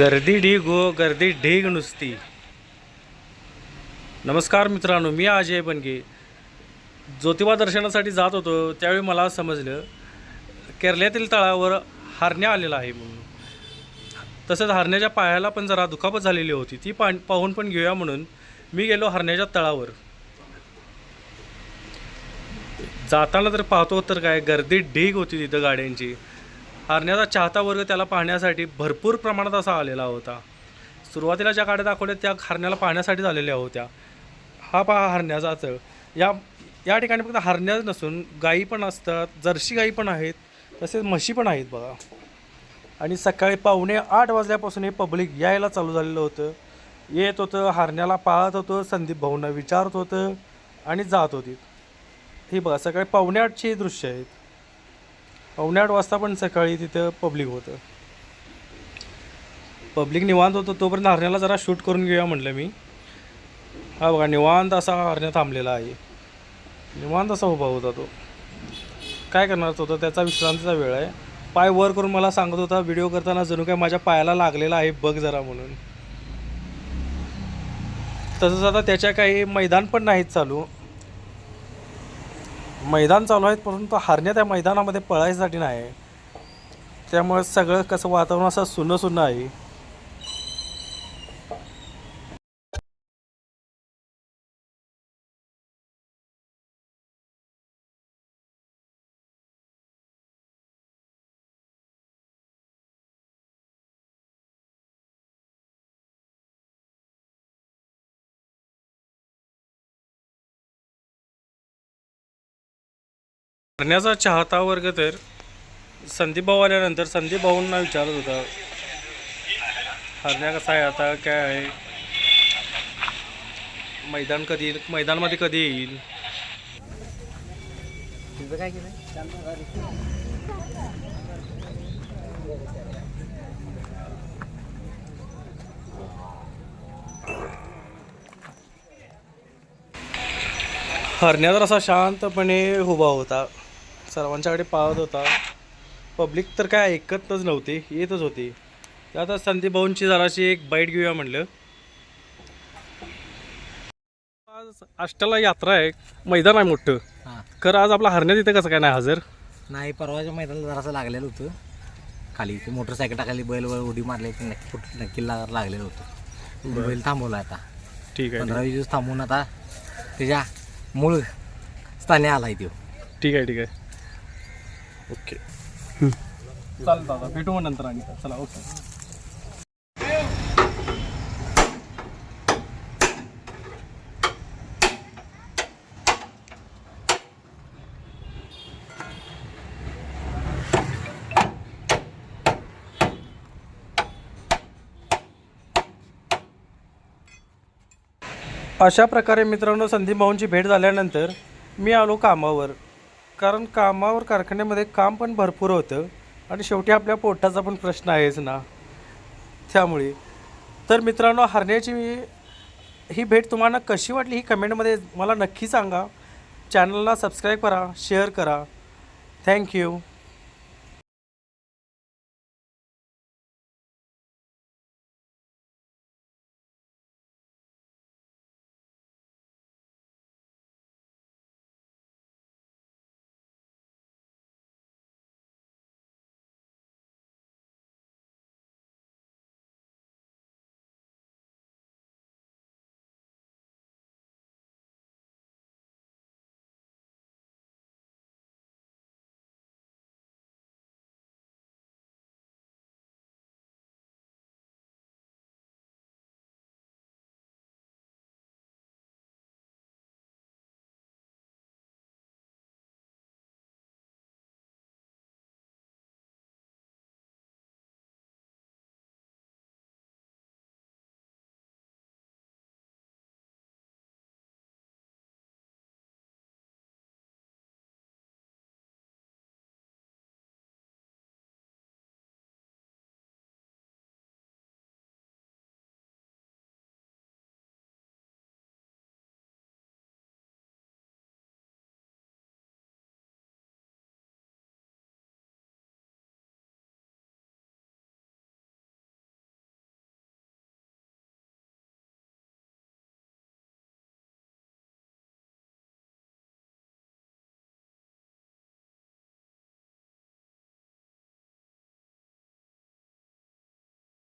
गर्दी ढीग हो गर्दी ढीग नुसती. नमस्कार मित्रांनो मी अजय बनगे. ज्योतिबा दर्शनासाठी जात होतो त्यावेळी मला समजलं केरल्यातील तळावर हारण्या आलेला आहे म्हणून. तसंच हरण्याच्या पायाला पण जरा दुखापत झालेली होती ती पा पाहून पण घेऊया म्हणून. मी गेलो हरण्याच्या तळावर. जाताना तर पाहतो तर काय गर्दी ढीग होती तिथं गाड्यांची. हरण्याचा चाहता वर्ग त्याला पाहण्यासाठी भरपूर प्रमाणात असा आलेला होता. सुरुवातीला ज्या गाड्या दाखवल्या त्या हरण्याला पाहण्यासाठी झालेल्या होत्या. हा पहा हरण्याचा तळ या या ठिकाणी फक्त हरण्याच नसून गायी पण असतात जर्सी गायी पण आहेत तसेच म्हशी पण आहेत बघा. आणि सकाळी पावणे आठ वाजल्यापासून हे पब्लिक यायला चालू झालेलं होतं. येत होतं हरण्याला पाहत होतं संदीप भाऊंना विचारत होतं आणि जात होती. हे बघा सकाळी पावणे आठची दृश्य आहेत. पावणे आठ वाजता पण सकाळी तिथं पब्लिक होतं. पब्लिक निवांत होतं तोपर्यंत हरण्याला जरा शूट करून घेऊया म्हटलं मी. हा बघा निवांत असा हरण्या थांबलेला आहे. निवांत असा उभा होता तो. काय करणार होता त्याचा विश्रांतीचा वेळ आहे. पाय वर करून मला सांगत होता व्हिडिओ करताना जणू काय माझ्या पायाला लागलेला आहे बघ जरा म्हणून. तसंच आता त्याच्या काही मैदान पण नाहीत चालू. मैदान चालू आहेत परंतु हरण्या त्या मैदानामध्ये पळायसाठी नाही. त्यामुळे सगळं कसं वातावरण असं सुन्न सुन्न आहे. हरण्याचा चाहता वर्ग तर संदीप भाऊ आल्यानंतर संदीप भाऊंना विचारत होता हरण्या कसा आहे आता काय आहे? मैदान कधी येईल? मैदानमध्ये कधी येईल? तुझं काय केलं हरण्या तर असा शांतपणे उभा होता. सर्वांच्याकडे पाहत होता. पब्लिक तर काय ऐकतच नव्हते येतच होते. आता संदीप भाऊंची जराशी एक बाईट घेऊया म्हणलं. आज अष्टाला यात्रा आहे मैदान आहे मोठं. हां. खरं आज आपला हरण्या तिथं कसं काय नाही हजर? नाही परवाच्या मैदानाला जरासं लागलेलं होतं. खाली ते मोटरसायकल टाकाली बैल वर उडी मारली की नक्की फुट नक्की लाग- लागलेलं होतं. बैल थांबवला आता. ठीक आहे पंधरा वीस दिवस थांबून आता त्याच्या मूळ स्थानी आलाय तो ठीक आहे ठीक आहे. ओके. चालेल दादा भेटू मग नंतर आणि चला ओके. अशा प्रकारे मित्रांनो संदीप भाऊंची भेट झाल्यानंतर मी आलो कामावर. कारण कामावर कारखान्यामध्ये काम पण भरपूर होतं आणि शेवटी आपल्या पोटाचा पण प्रश्न आहेच ना. त्यामुळे. तर मित्रांनो हरण्याची ही भेट तुम्हाला कशी वाटली ही कमेंटमध्ये मला नक्की सांगा. चॅनलला सबस्क्राईब करा शेअर करा. थँक्यू